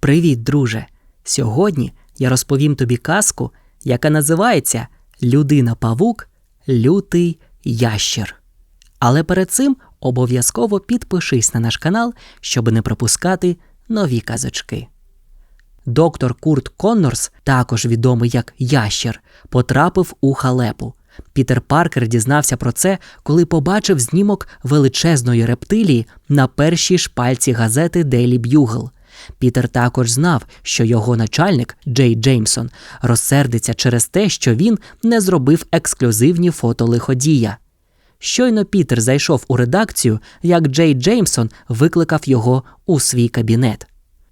Привіт, друже! Сьогодні я розповім тобі казку, яка називається Людина павук, лютий ящер. Але перед цим обов'язково підпишись на наш канал, щоб не пропускати нові казочки. Доктор Курт Коннорс, також відомий як ящер, потрапив у халепу. Пітер Паркер дізнався про це, коли побачив знімок величезної рептилії на першій шпальці газети Daily Bugle. Пітер також знав, що його начальник Джей Джеймсон розсердиться через те, що він не зробив ексклюзивні фото лиходія. Щойно Пітер зайшов у редакцію, як Джей Джеймсон викликав його у свій кабінет.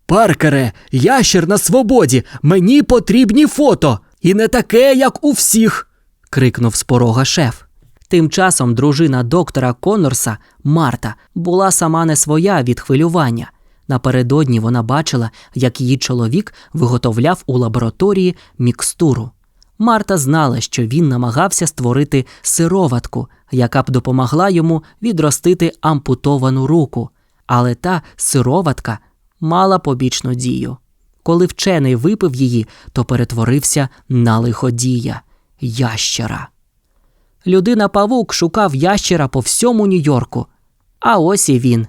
Паркере, ящер на свободі, мені потрібні фото. І не таке, як у всіх. крикнув з порога шеф. Тим часом дружина доктора Коннорса, Марта, була сама не своя від хвилювання. Напередодні вона бачила, як її чоловік виготовляв у лабораторії мікстуру. Марта знала, що він намагався створити сироватку, яка б допомогла йому відростити ампутовану руку, але та сироватка мала побічну дію. Коли вчений випив її, то перетворився на лиходія ящера. Людина павук шукав ящера по всьому Нью-Йорку. А ось і він.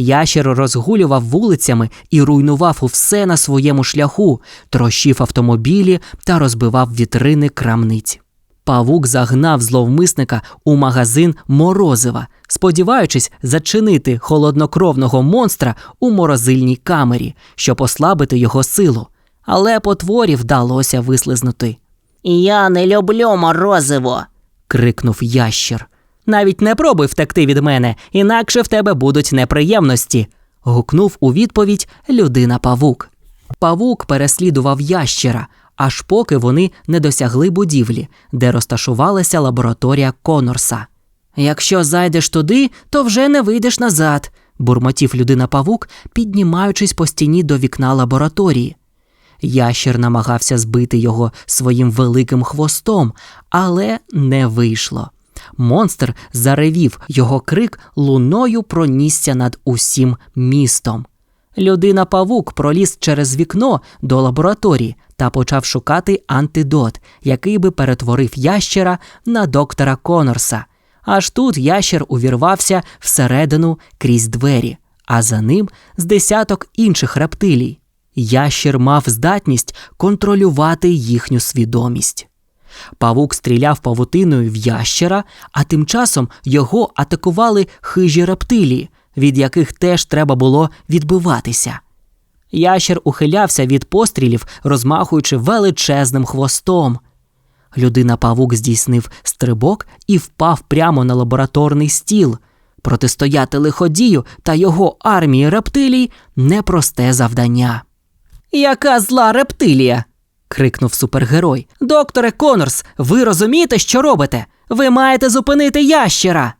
Ящер розгулював вулицями і руйнував усе на своєму шляху, трощив автомобілі та розбивав вітрини крамниць. Павук загнав зловмисника у магазин морозива, сподіваючись зачинити холоднокровного монстра у морозильній камері, щоб ослабити його силу. Але потворі вдалося вислизнути. Я не люблю морозиво. крикнув ящер. Навіть не пробуй втекти від мене, інакше в тебе будуть неприємності. гукнув у відповідь людина павук. Павук переслідував ящера, аж поки вони не досягли будівлі, де розташувалася лабораторія Конорса. Якщо зайдеш туди, то вже не вийдеш назад, бурмотів людина павук, піднімаючись по стіні до вікна лабораторії. Ящер намагався збити його своїм великим хвостом, але не вийшло. Монстр заревів, його крик луною пронісся над усім містом. Людина павук проліз через вікно до лабораторії та почав шукати антидот, який би перетворив ящера на доктора Конорса. Аж тут ящер увірвався всередину крізь двері, а за ним з десяток інших рептилій. Ящер мав здатність контролювати їхню свідомість. Павук стріляв павутиною в ящера, а тим часом його атакували хижі рептилії, від яких теж треба було відбиватися. Ящер ухилявся від пострілів, розмахуючи величезним хвостом. Людина павук здійснив стрибок і впав прямо на лабораторний стіл. Протистояти лиходію та його армії рептилій непросте завдання. Яка зла рептилія? Крикнув супергерой. Докторе Конорс, ви розумієте, що робите? Ви маєте зупинити ящера.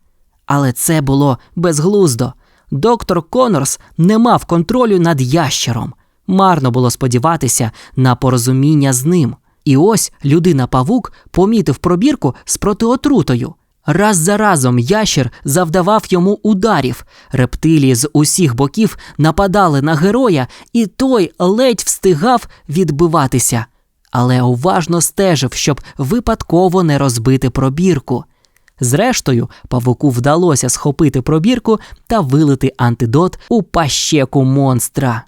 Але це було безглуздо. Доктор Конорс не мав контролю над ящером. Марно було сподіватися на порозуміння з ним. І ось людина павук помітив пробірку з протиотрутою. Раз за разом ящер завдавав йому ударів. Рептилії з усіх боків нападали на героя, і той ледь встигав відбиватися, але уважно стежив, щоб випадково не розбити пробірку. Зрештою, павуку вдалося схопити пробірку та вилити антидот у пащеку монстра.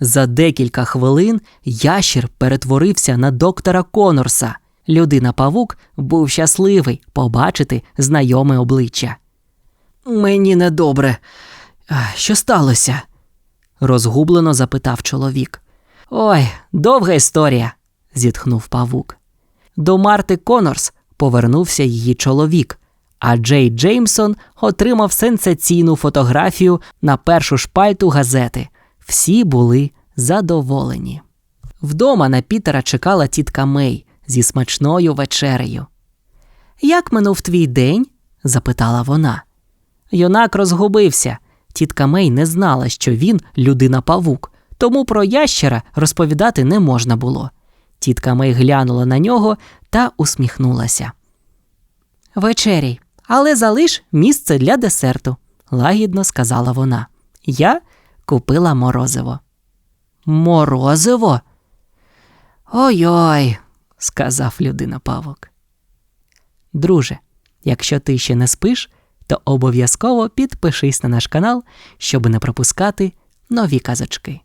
За декілька хвилин ящер перетворився на доктора Конорса. Людина павук був щасливий побачити знайоме обличчя. Мені недобре. Що сталося? розгублено запитав чоловік. Ой, довга історія, зітхнув павук. До Марти Конорс повернувся її чоловік, а Джей Джеймсон отримав сенсаційну фотографію на першу шпальту газети. Всі були задоволені. Вдома на Пітера чекала тітка Мей зі смачною вечерею. Як минув твій день? запитала вона. Юнак розгубився. Тітка Мей не знала, що він людина павук, тому про ящера розповідати не можна було. Тітка Мей глянула на нього та усміхнулася. Вечерій, але залиш місце для десерту, лагідно сказала вона. Я купила морозиво. Морозиво? Ой-ой, сказав людина павук. Друже, якщо ти ще не спиш, то обов'язково підпишись на наш канал, щоб не пропускати нові казочки.